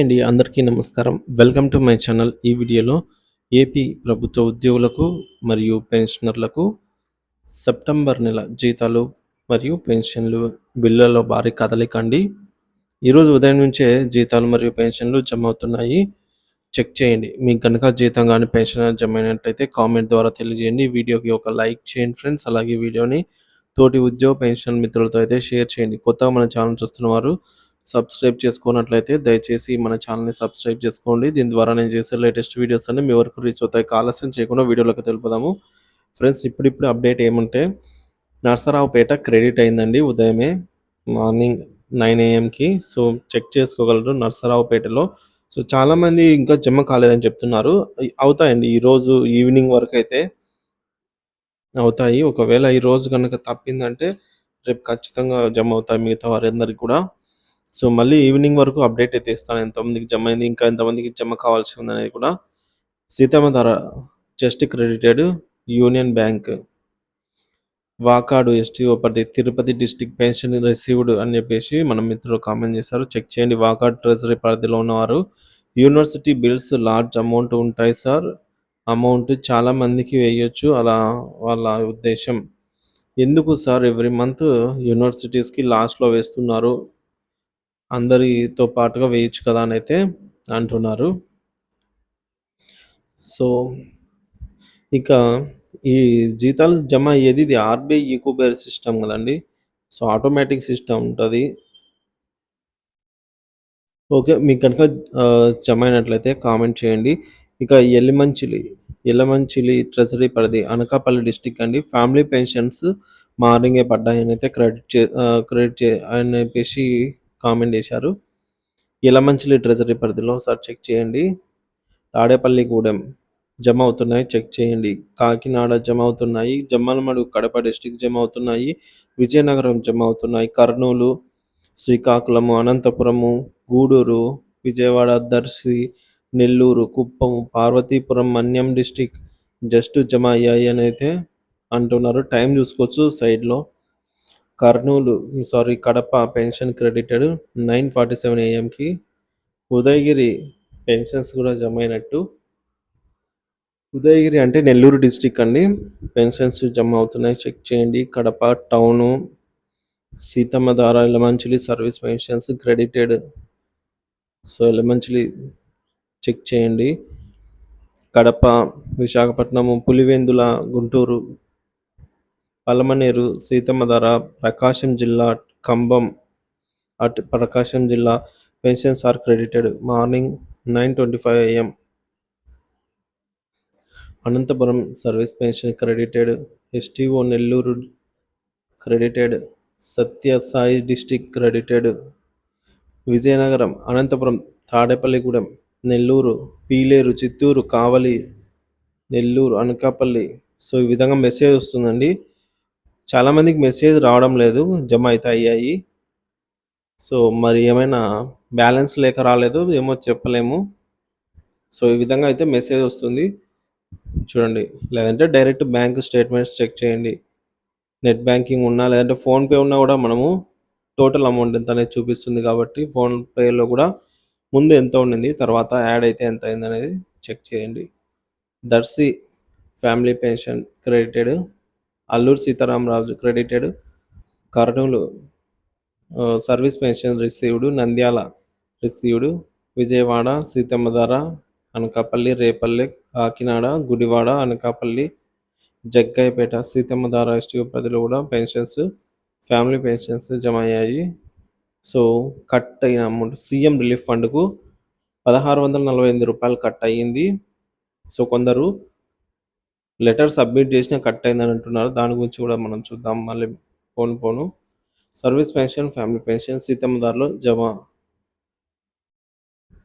అండి అందరికీ నమస్కారం. Welcome to my channel. ఈ వీడియోలో ఏపీ ప్రభుత్వ ఉద్యోగులకు మరియు పెన్షనర్లకు సెప్టెంబర్ నెల జీతాలు మరియు పెన్షన్లు బిల్లులలో భారీ కదలిక అండి. ఈరోజు ఉదయం నుంచే జీతాలు మరియు పెన్షన్లు జమ అవుతున్నాయి. చెక్ చేయండి. మీకు కనుక జీతం కానీ పెన్షన్ జమ అయినట్లయితే కామెంట్ ద్వారా తెలియజేయండి. వీడియోకి ఒక లైక్ చేయండి ఫ్రెండ్స్. అలాగే వీడియోని తోటి ఉద్యోగ పెన్షన్ మిత్రులతో అయితే షేర్ చేయండి. కొత్తగా మన ఛానల్ చూస్తున్న వారు సబ్స్క్రైబ్ చేసుకున్నట్లయితే దయచేసి మన ఛానల్ని సబ్స్క్రైబ్ చేసుకోండి. దీని ద్వారా నేను చేసే లేటెస్ట్ వీడియోస్ అన్ని మీ వరకు రీచ్ అవుతాయి. ఆలస్యం చేయకుండా వీడియోలోకి తెలుపుదాము. ఫ్రెండ్స్ ఇప్పుడిప్పుడు అప్డేట్ ఏమంటే నర్సరావుపేట క్రెడిట్ అయిందండి ఉదయమే మార్నింగ్ నైన్ ఏఎంకి. సో చెక్ చేసుకోగలరు నర్సరావుపేటలో. సో చాలామంది ఇంకా జమ కాలేదని చెప్తున్నారు. అవుతాయండి. ఈరోజు ఈవినింగ్ వరకు అయితే అవుతాయి. ఒకవేళ ఈరోజు కనుక తప్పిందంటే రేపు ఖచ్చితంగా జమ అవుతాయి మిగతా వారందరికీ కూడా. సో మళ్ళీ ఈవినింగ్ వరకు అప్డేట్ అయితే ఇస్తాను. ఎంతమందికి జమ అయింది ఇంకా ఎంతమందికి జమ కావాల్సి ఉంది అనేది కూడా Seethammadhara just credited union bank. Vakadu STO పరిధి తిరుపతి డిస్టిక్ పెన్షన్ రిసీవ్డ్ అని చెప్పేసి మన మిత్రులు కామెంట్ చేశారు. చెక్ చేయండి వాకాడు ట్రెజరీ పరిధిలో ఉన్నవారు. యూనివర్సిటీ బిల్స్ లార్జ్ అమౌంట్ ఉంటాయి సార్. అమౌంట్ చాలా మందికి వేయొచ్చు. అలా వాళ్ళ ఉద్దేశం. ఎందుకు సార్? ఎవ్రీ మంత్ యూనివర్సిటీస్కి లాస్ట్లో వేస్తున్నారు. అందరితో పాటుగా వేయచ్చు కదా అని అయితే అంటున్నారు. సో ఇక ఈ జీతాలు జమ అయ్యేది ఇది ఆర్బీఐ ఈకోబేర్ సిస్టమ్ కదండి. సో ఆటోమేటిక్ సిస్టమ్ ఉంటుంది. ఓకే మీకు కనుక జమ అయినట్లయితే కామెంట్ చేయండి. ఇక ఎల్లిమంచిలి ఎల్లమంచిలి ట్రెజరీ పరిధి అనకాపల్లి డిస్టిక్ అండి. ఫ్యామిలీ పెన్షన్స్ మార్నింగే పడ్డాయని అయితే క్రెడిట్ చే క్రెడిట్ చే అని చెప్పేసి కామెంట్ చేశారు. ఎలమంచిలి ట్రెజరీ పరిధిలో ఒకసారి చెక్ చేయండి. తాడేపల్లిగూడెం జమ అవుతున్నాయి. చెక్ చేయండి. కాకినాడ జమ అవుతున్నాయి. జమ్మలమడు కడప డిస్టిక్ జమ అవుతున్నాయి. విజయనగరం జమ అవుతున్నాయి. కర్నూలు శ్రీకాకుళము అనంతపురము గూడూరు విజయవాడ దర్శి నెల్లూరు కుప్పం పార్వతీపురం మన్యం డిస్టిక్ జస్ట్ జమ అయ్యాయి అని అయితే అంటున్నారు. టైం చూసుకోవచ్చు సైడ్లో. Kurnool sorry Kadapa pension credited nine forty seven ఏఎంకి Udayagiri pensions కూడా జమ అయినట్టు ఉదయగిరి అంటే నెల్లూరు డిస్టిక్ అండి. పెన్షన్స్ జమ అవుతున్నాయి. చెక్ చేయండి. కడప టౌను సీతమ్మ ద్వారా Yelamanchili service pensions credited so Yelamanchili check చేయండి. కడప విశాఖపట్నము పులివెందుల గుంటూరు పలమనేరు సీతమ్మధర ప్రకాశం జిల్లా కంబం అటు ప్రకాశం జిల్లా pensions are credited morning nine twenty five AM. Anantapur service pension credited STO Nellore credited Sathya Sai district credited Vizianagaram Anantapur Tadepalligudem Nellore Pileru Chittoor Kavali Nellore Anakapalli. So ఈ విధంగా message వస్తుందండి. చాలామందికి message రావడం లేదు జమ అయితే అయ్యాయి. So మరి ఏమైనా బ్యాలెన్స్ లేక రాలేదు ఏమో చెప్పలేము. సో ఈ విధంగా అయితే మెసేజ్ వస్తుంది. చూడండి లేదంటే డైరెక్ట్ బ్యాంక్ స్టేట్మెంట్స్ చెక్ చేయండి. నెట్ బ్యాంకింగ్ ఉన్నా లేదంటే ఫోన్పే ఉన్నా కూడా మనము టోటల్ అమౌంట్ ఎంత అనేది చూపిస్తుంది కాబట్టి ఫోన్పేలో కూడా ముందు ఎంత ఉండింది తర్వాత యాడ్ అయితే ఎంత అయింది అనేది చెక్ చేయండి Darsi family pension credited Alluri Sitaramaraju credited Kurnool service pension received Nandyal received Vijayawada Seethammadhara Anakapalli Repalle Kakinada Gudivada Anakapalli Jaggayyapeta Seethammadhara ST ప్రజలు కూడా పెన్షన్స్ ఫ్యామిలీ పెన్షన్స్ జమ అయ్యాయి. సో కట్ అయిన అమౌంట్ సీఎం రిలీఫ్ ఫండ్కు పదహారు వందల నలభై ఎనిమిది రూపాయలు కట్ అయ్యింది. సో కొందరు లెటర్ సబ్మిట్ చేసిన కట్ అయిందని అంటున్నారు. దాని గురించి కూడా మనం చూద్దాం. మళ్ళీ పోను పోను. సర్వీస్ పెన్షన్ ఫ్యామిలీ పెన్షన్ సీతమ్మదారులో జమ.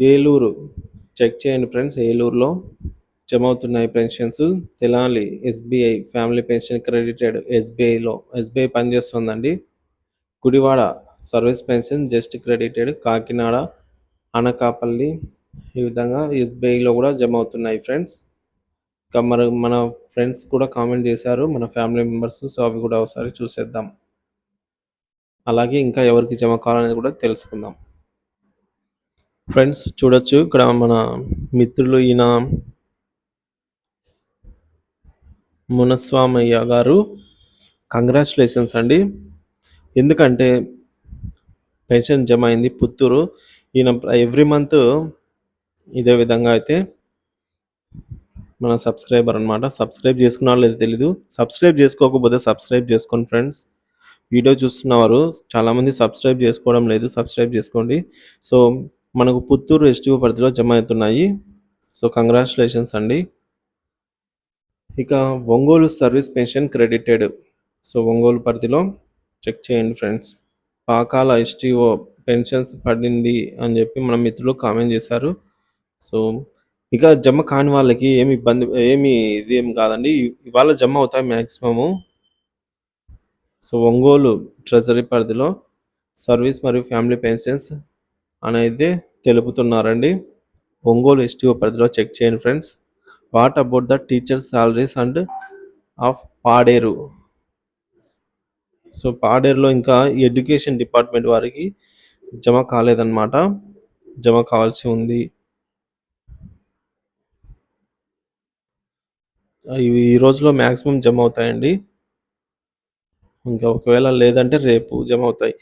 ఏలూరు చెక్ చేయండి ఫ్రెండ్స్ ఏలూరులో జమ అవుతున్నాయి పెన్షన్స్. తెలాలి ఎస్బీఐ ఫ్యామిలీ పెన్షన్ క్రెడిటెడ్ ఎస్బీఐలో. ఎస్బీఐ పనిచేస్తుందండి Gudivada service pension just credited. Kakinada Anakapalli ఈ విధంగా ఎస్బీఐలో కూడా జమ అవుతున్నాయి ఫ్రెండ్స్. మన మన ఫ్రెండ్స్ కూడా కామెంట్ చేశారు మన ఫ్యామిలీ మెంబర్స్ సో అవి కూడా ఒకసారి చూసేద్దాం. అలాగే ఇంకా ఎవరికి జమ కావాలనేది కూడా తెలుసుకుందాం. ఫ్రెండ్స్ చూడొచ్చు ఇక్కడ మన మిత్రులు ఈయన మునస్వామయ్య గారు. కంగ్రాచులేషన్స్ అండి. ఎందుకంటే పెన్షన్ జమ అయింది పుత్తూరు. ఈయన ఎవ్రీ మంత్ ఇదే విధంగా అయితే మన సబ్స్క్రైబర్ అనమాట సబ్స్క్రైబ్ చేసుకున్నారో లేదో తెలీదు. సబ్స్క్రైబ్ చేసుకోకపోతే సబ్స్క్రైబ్ చేసుకోండి ఫ్రెండ్స్. వీడియో చూస్తున్నవారు చాలామంది సబ్స్క్రైబ్ చేసుకోవడం లేదు. సబ్స్క్రైబ్ చేసుకోండి. సో మనకు పుత్తూరు ఎస్టీఓ పరిధిలో జమ అవుతున్నాయి. సో కంగ్రాచులేషన్స్ అండి. ఇక Ongole service pension credited. So Ongole పరిధిలో చెక్ చేయండి ఫ్రెండ్స్. పాకాల ఎస్టీఓ పెన్షన్స్ పడింది అని చెప్పి మన మిత్రులు కామెంట్ చేశారు. సో ఇక జమ కాని వాళ్ళకి ఏమి ఇబ్బంది ఏమి ఇది కాదండి. ఇవాళ జమ అవుతాయి మ్యాక్సిమము సో ఒంగోలు ట్రెజరీ పరిధిలో సర్వీస్ మరియు ఫ్యామిలీ పెన్షన్స్ అనేది తెలుపుతున్నారండి. ఒంగోలు ఎస్టీఓ పరిధిలో చెక్ చేయండి friends. What about the teachers salaries and of Paderu so పాడేరులో ఇంకా ఎడ్యుకేషన్ డిపార్ట్మెంట్ వారికి జమ కాలేదన్నమాట. జమ కావాల్సి ఉంది. ఇవి ఈ రోజులో మ్యాక్సిమం జమ అవుతాయండి. ఇంకా ఒకవేళ లేదంటే రేపు జమ అవుతాయి.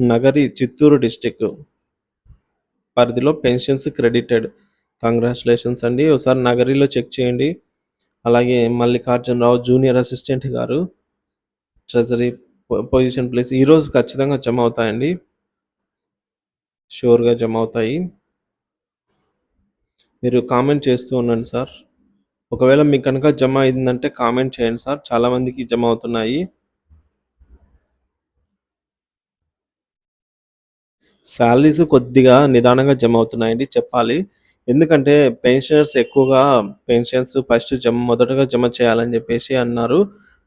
నగరి చిత్తూరు డిస్టిక్ పరిధిలో పెన్షన్స్ క్రెడిటెడ్. కంగ్రాచులేషన్స్ అండి. ఒకసారి నగరిలో చెక్ చేయండి. అలాగే మల్లికార్జునరావు జూనియర్ అసిస్టెంట్ గారు ట్రెజరీ పొజిషన్ ప్లేస్ ఈరోజు ఖచ్చితంగా జమ అవుతాయండి. షూర్గా జమ అవుతాయి. మీరు కామెంట్ చేస్తూ ఉండండి సార్. ఒకవేళ మీకు కనుక జమ అయిందంటే కామెంట్ చేయండి సార్. చాలామందికి జమ అవుతున్నాయి. శాలరీస్ కొద్దిగా నిదానంగా జమ అవుతున్నాయండి చెప్పాలి. ఎందుకంటే పెన్షనర్స్ ఎక్కువగా పెన్షన్స్ ఫస్ట్ జమ మొదటగా జమ చేయాలని చెప్పేసి అన్నారు.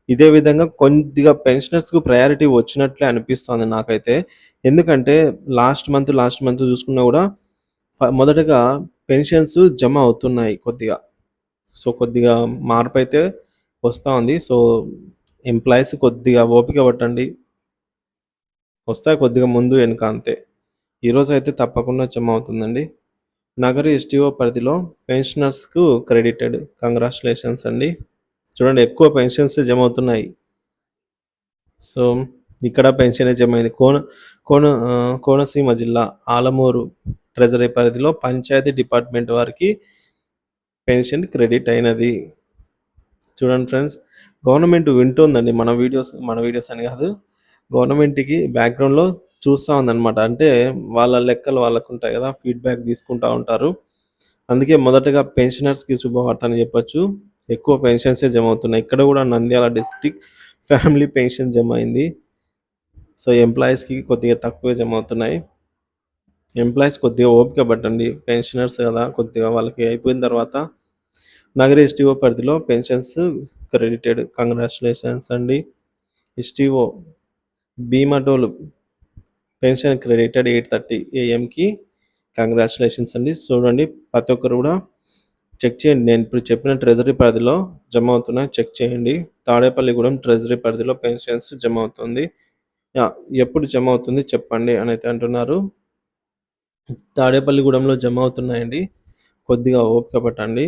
ఇదే విధంగా కొద్దిగా పెన్షనర్స్కు ప్రయారిటీ వచ్చినట్లే అనిపిస్తుంది నాకైతే. ఎందుకంటే లాస్ట్ మంత్ లాస్ట్ మంత్ చూసుకున్నా కూడా మొదటగా పెన్షన్స్ జమ అవుతున్నాయి కొద్దిగా. సో కొద్దిగా మార్పు అయితే వస్తూ ఉంది. సో ఎంప్లాయీస్ కొద్దిగా ఓపిక పట్టండి. వస్తాయి కొద్దిగా ముందు వెనుక అంతే. ఈరోజు అయితే తప్పకుండా జమ అవుతుందండి నగర ఎస్టీఓ పరిధిలో పెన్షనర్స్కు క్రెడిటెడ్. కంగ్రాచులేషన్స్ అండి. చూడండి ఎక్కువ పెన్షన్స్ జమ అవుతున్నాయి సో ఇక్కడ పెన్షన్ జమ అయింది కోన కోన కోనసీమ జిల్లా ఆలమూరు ట్రెజరీ పరిధిలో పంచాయతీ డిపార్ట్మెంట్ వారికి పెన్షన్ క్రెడిట్ అయినది. చూడండి ఫ్రెండ్స్ గవర్నమెంట్ వింటుందండి మన వీడియోస్ మన వీడియోస్ అని కాదు. గవర్నమెంట్కి బ్యాక్గ్రౌండ్లో చూస్తూ ఉందన్నమాట. అంటే వాళ్ళ లెక్కలు వాళ్ళకు ఉంటాయి కదా ఫీడ్బ్యాక్ తీసుకుంటూ ఉంటారు. అందుకే మొదటగా పెన్షనర్స్కి శుభవార్త అని చెప్పొచ్చు. ఎక్కువ పెన్షన్సే జమ అవుతున్నాయి ఇక్కడ కూడా నంద్యాల డిస్టిక్ ఫ్యామిలీ పెన్షన్ జమ అయింది సో ఎంప్లాయీస్కి కొద్దిగా తక్కువే జమ అవుతున్నాయి ఎంప్లాయీస్ కొద్దిగా ఓపిక పట్టండి. పెన్షనర్స్ కదా కొద్దిగా వాళ్ళకి అయిపోయిన తర్వాత నగర ఎస్టీఓ పరిధిలో పెన్షన్స్ క్రెడిటెడ్ కంగ్రాచులేషన్స్ అండి. STO Bhimadolu pension credited eight thirty ఏఎంకి congratulations అండి. చూడండి ప్రతి ఒక్కరు కూడా చెక్ చేయండి. నేను ఇప్పుడు చెప్పిన ట్రెజరీ పరిధిలో జమ అవుతున్నాయి చెక్ చేయండి. తాడేపల్లిగూడెం ట్రెజరీ పరిధిలో పెన్షన్స్ జమ అవుతుంది. ఎప్పుడు జమ అవుతుంది చెప్పండి అని అయితే అంటున్నారు. తాడేపల్లిగూడెంలో జమ అవుతున్నాయండి. కొద్దిగా ఓపిక పట్టండి.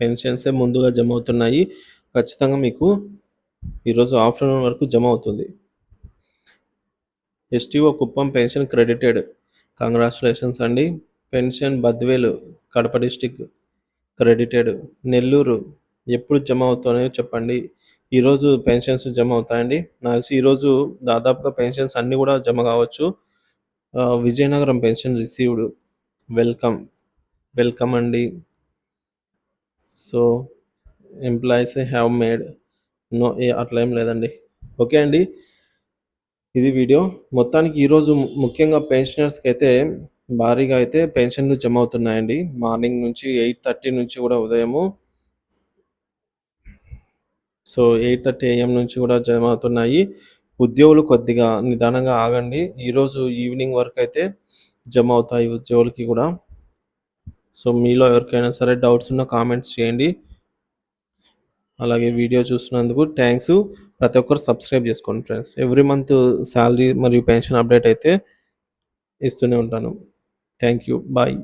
పెన్షన్సే ముందుగా జమ అవుతున్నాయి ఖచ్చితంగా మీకు ఈరోజు ఆఫ్టర్నూన్ వరకు జమ అవుతుంది STO Kuppam pension credited. Congratulations అండి. Pension Badvel Kadapa district credited. Nellore ఎప్పుడు జమ అవుతున్నాయో చెప్పండి. ఈరోజు పెన్షన్స్ జమ అవుతాయండి నాకు తెలిసి ఈరోజు దాదాపుగా పెన్షన్స్ అన్నీ కూడా జమ కావచ్చు. Vizianagaram pension received. Welcome. Welcome అండి. So employees have made no అట్లా ఏం లేదండి. ఓకే అండి. ఇది వీడియో. మొత్తానికి ఈరోజు ముఖ్యంగా పెన్షనర్స్కి అయితే భారీగా అయితే పెన్షన్లు జమ అవుతున్నాయండి మార్నింగ్ నుంచి ఎయిట్ థర్టీ నుంచి కూడా ఉదయము. సో ఎయిట్ థర్టీ ఏఎం నుంచి కూడా జమ అవుతున్నాయి ఉద్యోగులు కొద్దిగా నిదానంగా ఆగండి. ఈరోజు ఈవినింగ్ వరకు అయితే జమ అవుతాయి ఉద్యోగులకి కూడా. సో మీలో ఎవరికైనా సరే డౌట్స్ ఉన్న కామెంట్స్ చేయండి. అలాగే వీడియో చూస్తున్నందుకు థ్యాంక్స్. ప్రతి ఒక్కరు సబ్స్క్రైబ్ చేసుకోండి ఫ్రెండ్స్. ఎవ్రీ మంత్ శాలరీ మరియు పెన్షన్ అప్డేట్ అయితే ఇస్తూనే ఉంటాను. Thank you. బాయ్.